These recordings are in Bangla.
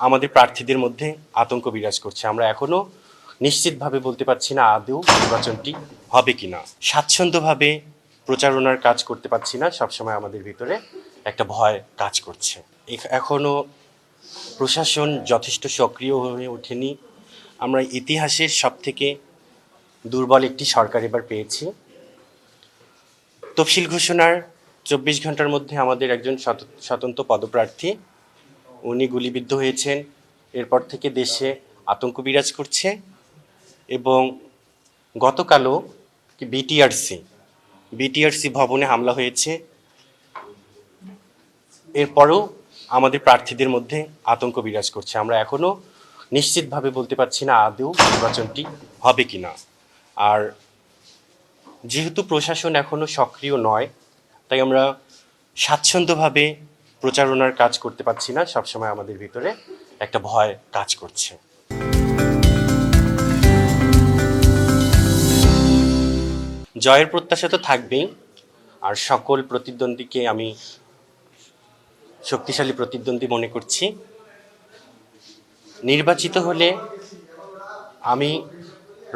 আমাদের প্রার্থীদের মধ্যে আতঙ্ক বিরাজ করছে। আমরা এখনও নিশ্চিতভাবে বলতে পারছি না আদৌ নির্বাচনটি হবে কিনা। স্বাচ্ছন্দ্যভাবে প্রচারণার কাজ করতে পারছি না, সবসময় আমাদের ভিতরে একটা ভয় কাজ করছে। এখ- এখনও প্রশাসন যথেষ্ট সক্রিয় হয়ে ওঠেনি। আমরা ইতিহাসের সব থেকে দুর্বল একটি সরকার এবার পেয়েছি। তফসিল ঘোষণার চব্বিশ ঘণ্টার মধ্যে আমাদের একজন স্বতন্ত্র পদপ্রার্থী উনি গুলিবিদ্ধ হয়েছেন। এরপর থেকে দেশে আতঙ্ক বিরাজ করছে এবং গতকালও বিটিআরসি বিটিআরসি ভবনে হামলা হয়েছে। এরপরও আমাদের প্রার্থীদের মধ্যে আতঙ্ক বিরাজ করছে। আমরা এখনও নিশ্চিতভাবে বলতে পারছি না আদৌ নির্বাচনটি হবে কি না। আর যেহেতু প্রশাসন এখনও সক্রিয় নয়, তাই আমরা স্বাচ্ছন্দ্যভাবে প্রচারণার কাজ করতে পারছি না, সবসময় আমাদের ভিতরে একটা ভয় কাজ করছে। জয়ের প্রত্যাশা তো থাকবেই, আর সকল প্রতিদ্বন্দ্বীকে আমি শক্তিশালী প্রতিদ্বন্দ্বী মনে করছি। নির্বাচিত হলে আমি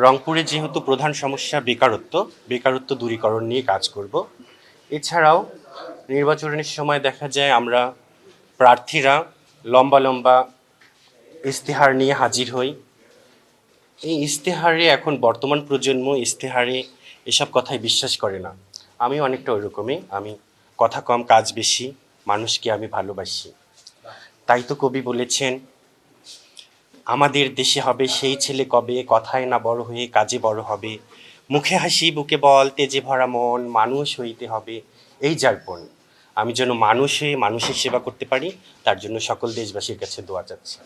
রংপুরে যেহেতু প্রধান সমস্যা বেকারত্ব বেকারত্ব দূরীকরণ নিয়ে কাজ করব। এছাড়াও নির্বাচনের সময় দেখা যায়, আমরা প্রার্থীরা লম্বা লম্বা ইস্তেহার নিয়ে হাজির হই। এই ইস্তেহারে এখন বর্তমান প্রজন্ম ইস্তেহারে এসব কথায় বিশ্বাস করে না। আমি অনেকটা ওইরকমই, আমি কথা কম, কাজ বেশি, মানুষকে আমি ভালোবাসি। তাই তো কবি বলেছেন, আমাদের দেশে হবে সেই ছেলে কবে, কথায় না বড় হয়ে কাজে বড় হবে। মুখে হাসি, বুকে বল, তেজে ভরা মন, মানুষ হইতে হবে। এই যার যার্পণ আমি যেন মানুষে মানুষের সেবা করতে পারি, তার জন্য সকল দেশবাসীর কাছে দোয়া চাচ্ছি।